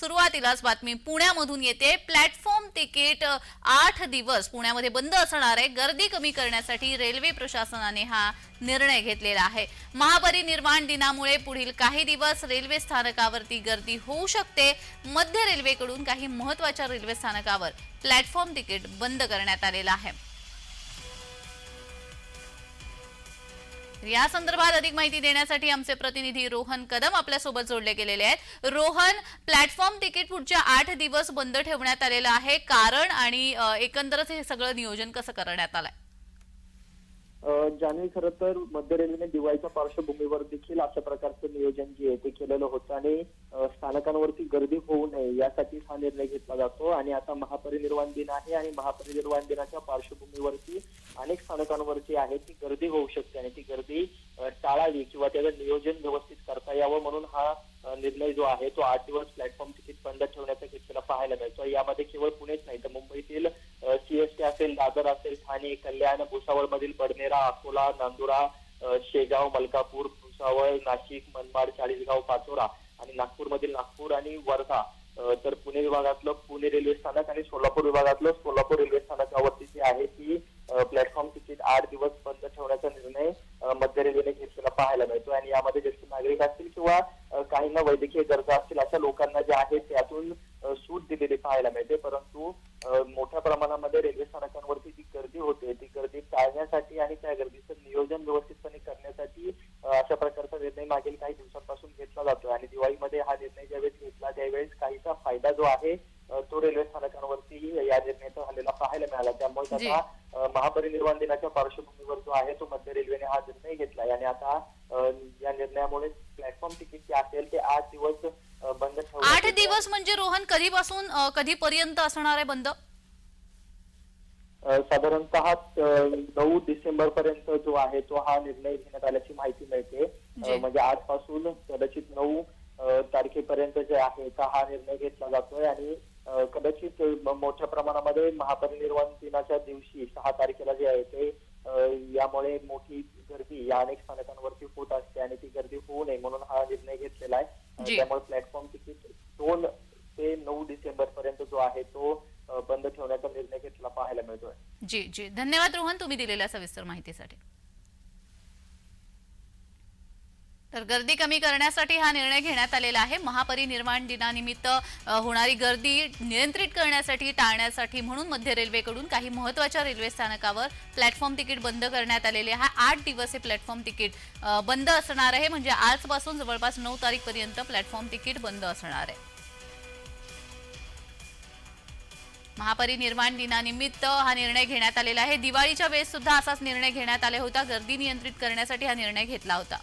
सुरुवातीलाच बातमी पुण्यामधून येते. प्लॅटफॉर्म तिकीट आठ दिवस पुण्यामध्ये बंद असणार आहे. गर्दी कमी करण्यासाठी रेल्वे प्रशासनाने हा निर्णय घेतलेला आहे. महापरिनिर्वाण दिनामुळे पुढील काही दिवस रेल्वे स्थानकावरती गर्दी होऊ शकते. मध्य रेल्वेकडून काही महत्त्वाच्या रेल्वे स्थानकावर प्लॅटफॉर्म तिकीट बंद करण्यात आलेलं आहे. या संदर्भात अधिक माहिती देण्यासाठी आमचे प्रतिनिधी रोहन कदम आपल्यासोबत जोडले गेलेले आहेत. रोहन प्लॅटफॉर्म तिकीट पुढच्या आठ दिवस बंद ठेवण्यात आलेलं आहे. कारण आणि एकंदरच हे सगळं नियोजन कसं करण्यात आलंय? ज्याने खरं तर मध्य रेल्वेने दिवाळीच्या पार्श्वभूमीवर देखील अशा प्रकारचं नियोजन जे आहे ते केलेलं होतं आणि स्थानकांवरती गर्दी होऊ नये यासाठी हा निर्णय घेतला जातो आणि आता महापरिनिर्वाण दिन आहे आणि महापरिनिर्वाण दिनाच्या पार्श्वभूमीवरती अनेक स्थानकांवरती आहे ती गर्दी होऊ शकते आणि ती गर्दी टाळावी किंवा त्याचं नियोजन व्यवस्थित करता यावं म्हणून हा निर्णय जो आहे तो आठ दिवस प्लॅटफॉर्म तिकीट बंद ठेवण्याचा यामध्ये केवळ पुणेच नाही तर मुंबईतील सीएसटी असेल दादर असेल ठाणे कल्याण भुसावळ मधील बडनेरा अकोला नांदुरा शेगाव मलकापूर भुसावळ नाशिक मनमाड चाळीसगाव पाचोरा आणि नागपूरमधील नागपूर आणि वर्धा. तर पुणे विभागातलं पुणे रेल्वे स्थानक आणि सोलापूर विभागातलं सोलापूर रेल्वे स्थानकावरती जी आहे ती प्लॅटफॉर्म तिकीट आठ दिवस बंद ठेवण्याचा निर्णय मध्य रेल्वेने घेतलेला पाहायला मिळतो आणि यामध्ये ज्येष्ठ नागरिक असतील किंवा काहींना वैद्यकीय गरजा असतील अशा लोकांना जे आहे त्यातून पाहायला मिळते. परंतु मोठ्या प्रमाणामध्ये रेल्वे स्थानकांवरती जी गर्दी होते ती गर्दी टाळण्यासाठी आणि त्या गर्दीचं नियोजन व्यवस्थितपणे करण्यासाठी अशा प्रकारचा निर्णय मागील काही दिवसांपासून घेतला जातो आणि दिवाळीमध्ये हा निर्णय ज्यावेळेस घेतला त्यावेळेस काहीसा फायदा जो आहे तो रेल्वे स्थानकांवरती या निर्णयाचा झालेला पाहायला मिळाला. त्यामुळे अ, महापरिनिर्वाण दिनाच्या पार्श्वभूमीवर जो आहे तो मध्य रेल्वेने हा निर्णय घेतलाय. आणि आता या निर्णयामुळे प्लॅटफॉर्म तिकीट जे असेल ते आठ दिवस बंद आठ. दिवस म्हणजे रोहन कधीपासून कधीपर्यंत असणार आहे बंद साधारणतः नऊ डिसेंबर पर्यंत जो आहे तो हा निर्णय घेण्यात आल्याची माहिती मिळते म्हणजे आजपासून कदाचित नऊ तारखेपर्यंत जे आहे का हा निर्णय घेतला जातोय आणि कदाचित मोठ्या प्रमाणामध्ये महापरिनिर्वाण दिनाच्या दिवशी सहा तारखेला जे आहे ते यामुळे मोठी गर्दी या अनेक स्थानकांवरती होत असते आणि ती गर्दी होऊ नये म्हणून हा निर्णय घेतलेला आहे. त्यामुळे प्लॅटफॉर्म तिकीट दोन ते नऊ डिसेंबर पर्यंत जो आहे तो बंद ठेवण्याचा निर्णय घेतला पाहायला मिळतोय. जी जी. धन्यवाद रोहन तुम्ही दिलेल्या सविस्तर माहितीसाठी. तर गर्दी कमी करण्यासाठी हा निर्णय घेण्यात आलेला आहे. महापरिनिर्वाण दिनानिमित्त होणारी गर्दी नियंत्रित करण्यासाठी टाळण्यासाठी म्हणून मध्य रेल्वेकडून काही महत्त्वाच्या रेल्वे स्थानकावर प्लॅटफॉर्म तिकीट बंद करण्यात आलेले आहे. आठ दिवस हे प्लॅटफॉर्म तिकीट बंद असणार आहे. म्हणजे आजपासून जवळपास नऊ तारीखपर्यंत प्लॅटफॉर्म तिकीट बंद असणार आहे. महापरिनिर्वाण दिनानिमित्त हा निर्णय घेण्यात आलेला आहे. दिवाळीच्या वेळेस सुद्धा असाच निर्णय घेण्यात आला होता. गर्दी नियंत्रित करण्यासाठी हा निर्णय घेतला होता.